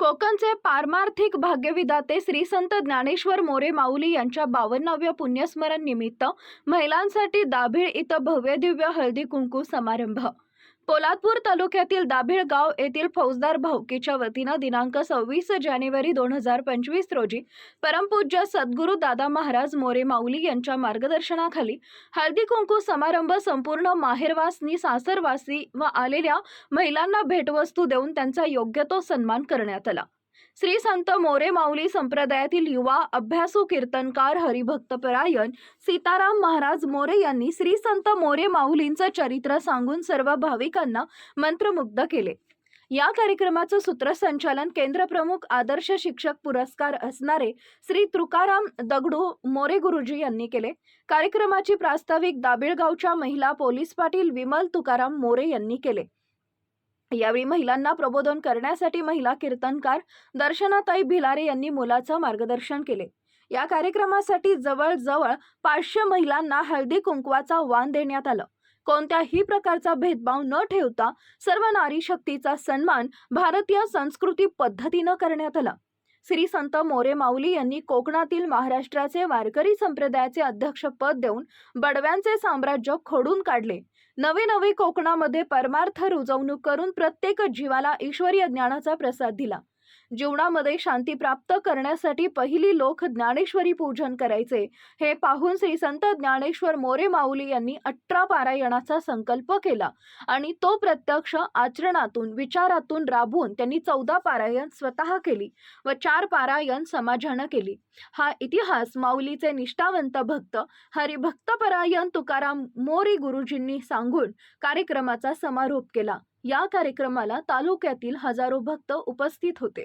कोकणचे पारमार्थिक भाग्यविधाते श्री संत ज्ञानेश्वर मोरे माऊली यांच्या बावन्नाव्या पुण्यस्मरण निमित्त महिलांसाठी दाभिळ इथं भव्य दिव्य हळदी कुंकू समारंभ. पोलादपूर तालुक्यातील दाभिळगाव येथील फौजदार भावकीच्या वतीनं दिनांक सव्वीस जानेवारी दोन हजार पंचवीस रोजी परमपूज्य सद्गुरू दादा महाराज मोरे माऊली यांच्या मार्गदर्शनाखाली हळदी कुंकू समारंभ संपूर्ण माहेरवासनी सासरवासी व आलेल्या महिलांना भेटवस्तू देऊन त्यांचा योग्य तो सन्मान करण्यात आला. श्री संत मोरे माऊली संप्रदायातील युवा अभ्यासू कीर्तनकार हरिभक्तपरायण सीताराम महाराज मोरे यांनी श्री संत मोरे माऊलींचं चरित्र सांगून सर्व भाविकांना मंत्रमुग्ध केले. या कार्यक्रमाचं सूत्रसंचालन केंद्रप्रमुख आदर्श शिक्षक पुरस्कार असणारे श्री तुकाराम दगडू मोरे गुरुजी यांनी केले. कार्यक्रमाची प्रास्ताविक दाबिळगावच्या महिला पोलीस पाटील विमल तुकाराम मोरे यांनी केले. यावेळी महिलांना प्रबोधन करण्यासाठी महिला कीर्तनकार दर्शनाताई भिलारे यांनी मुलाचं मार्गदर्शन केले. या कार्यक्रमासाठी जवळजवळ पाचशे महिलांना हळदी कुंकवाचा वाण देण्यात आलं. कोणत्याही प्रकारचा भेदभाव न ठेवता सर्व नारी शक्तीचा सन्मान भारतीय संस्कृती पद्धतीनं करण्यात आला. श्री संत मोरे माऊली यांनी कोकणातील महाराष्ट्राचे वारकरी संप्रदायाचे अध्यक्षपद देऊन बडव्यांचे साम्राज्य खोडून काढले. नवे नवे कोकणामध्ये परमार्थ रुजवणूक करून प्रत्येक जीवाला ईश्वरीय ज्ञानाचा प्रसाद दिला. जीवनामध्ये शांती प्राप्त करण्यासाठी पहिली लोक ज्ञानेश्वरी पूजन करायचे. हे पाहून श्री संत ज्ञानेश्वर मोरे माऊली यांनी अठरा पारायणाचा संकल्प केला आणि तो प्रत्यक्ष आचरणातून विचारातून राबवून त्यांनी चौदा पारायण स्वतः केली व चार पारायण समाजानं केली. हा इतिहास माऊलीचे निष्ठावंत भक्त हरिभक्तपरायण तुकाराम मोरी गुरुजींनी सांगून कार्यक्रमाचा समारोप केला. या कार्यक्रमाला तालुक्यातील हजारो भक्त उपस्थित होते.